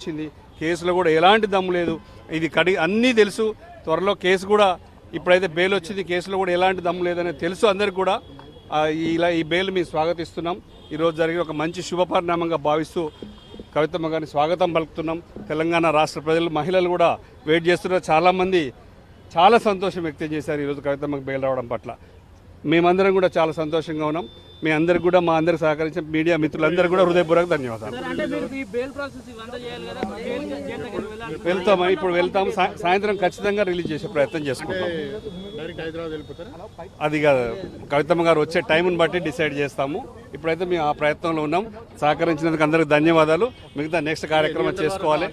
వచ్చింది. కేసులో కూడా ఎలాంటి దమ్ము లేదు. ఇది కడి అన్నీ తెలుసు. త్వరలో కేసు కూడా ఇప్పుడైతే బెయిల్ వచ్చింది. కేసులో కూడా ఎలాంటి దమ్ము లేదని తెలుసు అందరికి కూడా. ఇలా ఈ బెయిల్ మేము స్వాగతిస్తున్నాం. ఈరోజు జరిగిన ఒక మంచి శుభపరిణామంగా భావిస్తూ కవితమ్మ గారిని స్వాగతం పలుకుతున్నాం. తెలంగాణ రాష్ట్ర ప్రజలు మహిళలు కూడా వెయిట్ చేస్తున్నారు. చాలామంది చాలా సంతోషం వ్యక్తం చేశారు. ఈరోజు కవితమ్మకు బెయిల్ రావడం పట్ల. మేమందరం కూడా చాలా సంతోషంగా ఉన్నాం మీ అందరికి కూడా మా అందరికి సహకరించిన మీడియా మిత్రులందరూ కూడా హృదయపూర్వక ధన్యవాదాలు సార్ అంటే మీరు ఈ బెయిల్ ప్రాసెస్ ఇవంతా చేయాలి కదా జైలు జైలు దగ్గర వెళ్ళాలి వెళ్తాం ఇప్పుడు వెళ్తాం సాయంత్రం ఖచ్చితంగా రిలీజ్ చేసే ప్రయత్నం చేసుకుంటాం అది కాదు కవితమ్మ గారు వచ్చే టైంని బట్టి డిసైడ్ చేస్తాము ఇప్పుడైతే మేము ఆ ప్రయత్నంలో ఉన్నాం సహకరించినందుకు అందరికి ధన్యవాదాలు మిగతా నెక్స్ట్ కార్యక్రమం చేసుకోవాలి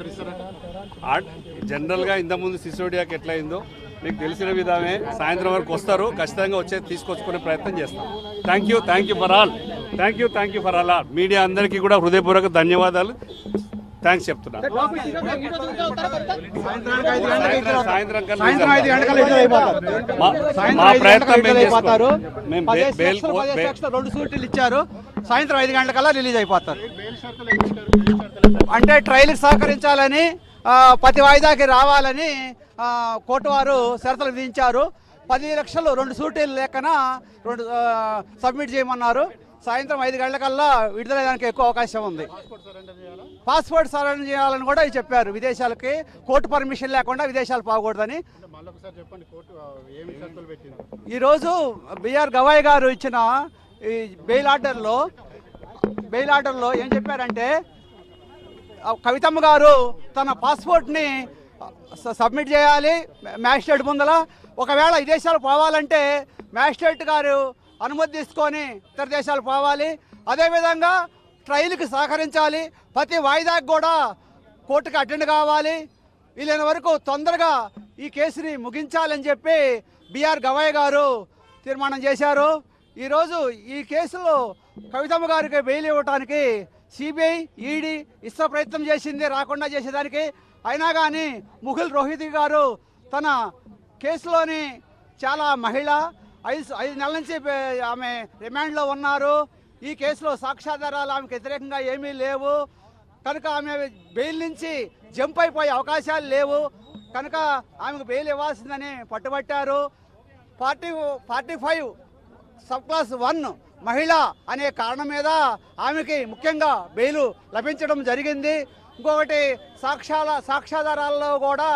జనరల్గా ఇంతకుముందు సిసోడియాకి ఎట్లా అయిందో మీకు తెలిసిన విధమే సాయంత్రం వరకు వస్తారు. ఖచ్చితంగా వచ్చే తీసుకొచ్చుకునే ప్రయత్నం చేస్తాం. Thank you thank you for all thank you thank you for all media అందరికీ కూడా హృదయపూర్వక ధన్యవాదాలు. థ్యాంక్స్ చెప్తున్నా. మా- ప్రయత్నం రెండు సూట్లు ఇచ్చారు. సాయంత్రం ఐదు గంటలకల్లా రిలీజ్ అయిపోతారు? అంటే ట్రయల్కి సహకరించాలని ఆ, ప్రతి వాయిదాకి రావాలని కోర్టు వారు షరతులు విధించారు. పది లక్షలు రెండు సూటీలు లేకన రెండు సబ్మిట్ చేయమన్నారు. సాయంత్రం ఐదు గంటలకల్లా విడుదలయ్యడానికి ఎక్కువ అవకాశం ఉంది. పాస్పోర్ట్ సరెండర్ చేయాలని కూడా చెప్పారు. విదేశాలకి కోర్టు పర్మిషన్ లేకుండా విదేశాలు పోకూడదని. ఈరోజు బిఆర్ గవాయ్ గారు ఇచ్చిన ఈ బెయిల్ ఆర్డర్లో బెయిల్ ఆర్డర్లో ఏం చెప్పారంటే కవితమ్మ గారు తన పాస్పోర్ట్ని సబ్మిట్ చేయాలి. మ్యాజిస్ట్రేట్ ముందల ఒకవేళ విదేశాలు పోవాలంటే మ్యాజిస్ట్రేట్ గారు అనుమతి తీసుకొని ఇతర దేశాలు పోవాలి. అదేవిధంగా ట్రయల్కి సహకరించాలి. ప్రతి వాయిదాకి కూడా కోర్టుకి అటెండ్ కావాలి. వీలైన వరకు తొందరగా ఈ కేసుని ముగించాలని చెప్పి బిఆర్ గవాయ్ గారు తీర్మానం చేశారు. ఈరోజు ఈ కేసులో కవితమ్మ గారికి బెయిల్ ఇవ్వడానికి సిబిఐ ఈడీ ఇష్ట ప్రయత్నం చేసింది రాకుండా చేసేదానికి. అయినా కానీ ముఖుల్ రోహిత్ గారు తన కేసులోని చాలా మహిళ ఐదు ఐదు నెలల నుంచి ఆమె రిమాండ్లో ఉన్నారు. ఈ కేసులో సాక్ష్యాధారాలు ఆమెకు వ్యతిరేకంగా ఏమీ లేవు. కనుక ఆమె బెయిల్ నుంచి జంప్ అయిపోయే అవకాశాలు లేవు. కనుక ఆమెకు బెయిల్ ఇవ్వాల్సిందని పట్టుబట్టారు. Forty forty five sub class one మహిళ అనే కారణం మీద ఆమెకి ముఖ్యంగా బెయిల్ లభించడం జరిగింది. ఇంకొకటి సాక్ష్యాల సాక్ష్యాధారాల్లో కూడా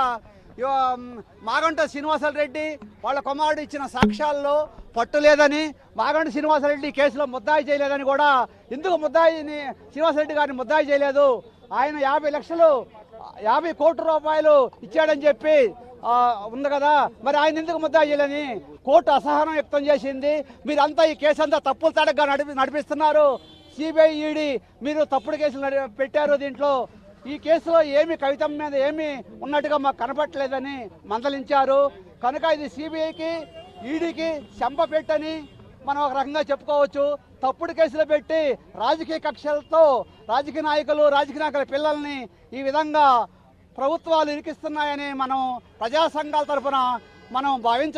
మాగంట శ్రీనివాసరెడ్డి రెడ్డి వాళ్ళ కుమారుడు ఇచ్చిన సాక్ష్యాల్లో పట్టు లేదని మాగంట శ్రీనివాసరెడ్డి కేసులో ముద్దాయి చేయలేదని కూడా ఎందుకు ముద్దాయిని శ్రీనివాసరెడ్డి గారిని ముద్దాయి చేయలేదు. ఆయన యాభై లక్షలు యాభై కోట్ల రూపాయలు ఇచ్చాడని చెప్పి ఉంది కదా. మరి ఆయన ఎందుకు ముద్దా చేయలేని? కోర్టు అసహనం వ్యక్తం చేసింది. మీరంతా ఈ కేసు అంతా తప్పులు తడగ్గా నడిపి నడిపిస్తున్నారు. సిబిఐ ఈడీ మీరు తప్పుడు కేసులు నడి పెట్టారు దీంట్లో. ఈ కేసులో ఏమి కవితం మీద ఏమి ఉన్నట్టుగా మాకు కనపట్లేదని మందలించారు. కనుక ఇది సిబిఐకి ఈడీకి చెంప పెట్టని మనం ఒక రకంగా చెప్పుకోవచ్చు. తప్పుడు కేసులు పెట్టి రాజకీయ కక్షలతో రాజకీయ నాయకులు రాజకీయ నాయకుల పిల్లల్ని ఈ విధంగా ప్రభుత్వాలు ఇరికిస్తున్నాయని మనం ప్రజా సంఘాల తరఫున మనం భావించ